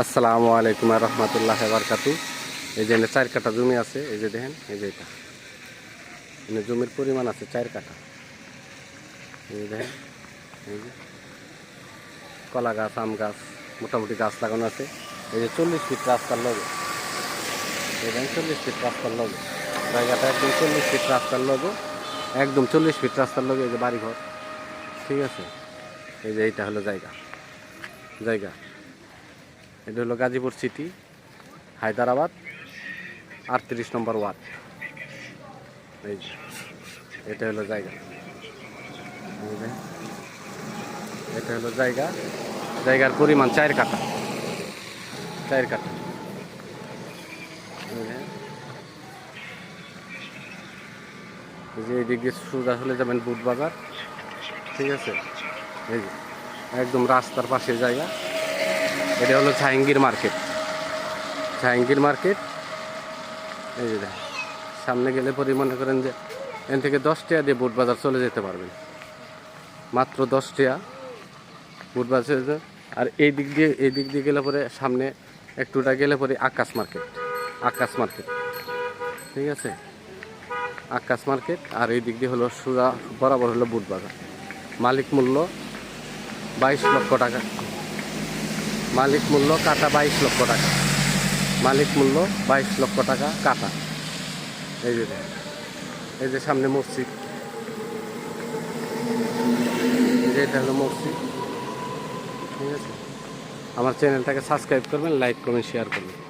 আসসালামু আলাইকুম রহমতুল্লাহ বারকাতু এই যে চার কাঠা জমি আছে, এই যে দেখেন, এই যে এটা। এখানে জমির পরিমাণ আছে চার কাঠা। এই যে দেখেন, এই যে কলা গাছ, আম গাছ, মোটামুটি গাছ লাগানো আছে। এই যে চল্লিশ ফিট রাস্তার লগে। এই দেখেন, চল্লিশ ফিট রাস্তার লগে। জায়গাটা একদম চল্লিশ ফিট রাস্তার লগে। একদম চল্লিশ ফিট রাস্তার লগে এই যে বাড়িঘর। ঠিক আছে? এই যে এইটা হলো জায়গা। জায়গা। এটা হলো গাজীপুর সিটি হায়দ্রাবাদ আটত্রিশ নম্বর ওয়ার্ড। এই এটা হলো জায়গা। এটা হলো জায়গা। জায়গার পরিমাণ চার কাঠা। চার কাঠা। যে, যে সোজা হলে যাবেন বুট বাজার ঠিক আছে? এই একদম রাস্তার পাশে জায়গা। এটা হলো জাহাঙ্গীর মার্কেট। জাহাঙ্গীর মার্কেট। এই যে। সামনে গেলে পরে মনে করেন যে এখান থেকে দশ দিয়ে বুট বাজার চলে যেতে পারবেন। মাত্র দশ টাকা বুট বাজার আর এই দিক দিয়ে এই দিক দিয়ে গেলে পরে সামনে একটুটা গেলে পরে আকাশ মার্কেট। আকাশ মার্কেট। ঠিক আছে? আকাশ মার্কেট। আর এই দিক দিয়ে হলো সুরা বরাবর হলো বুট বাজার। মালিক মূল্য বাইশ লক্ষ টাকা। মালিক মূল্য কাটা বাইশ লক্ষ টাকা। মালিক মূল্য বাইশ লক্ষ টাকা কাটা। এই যে এই যে সামনে মসজিদ। এটা হলো মসজিদ। ঠিক আছে? আমার চ্যানেলটাকে সাবস্ক্রাইব করবেন, লাইক করবেন শেয়ার করবেন।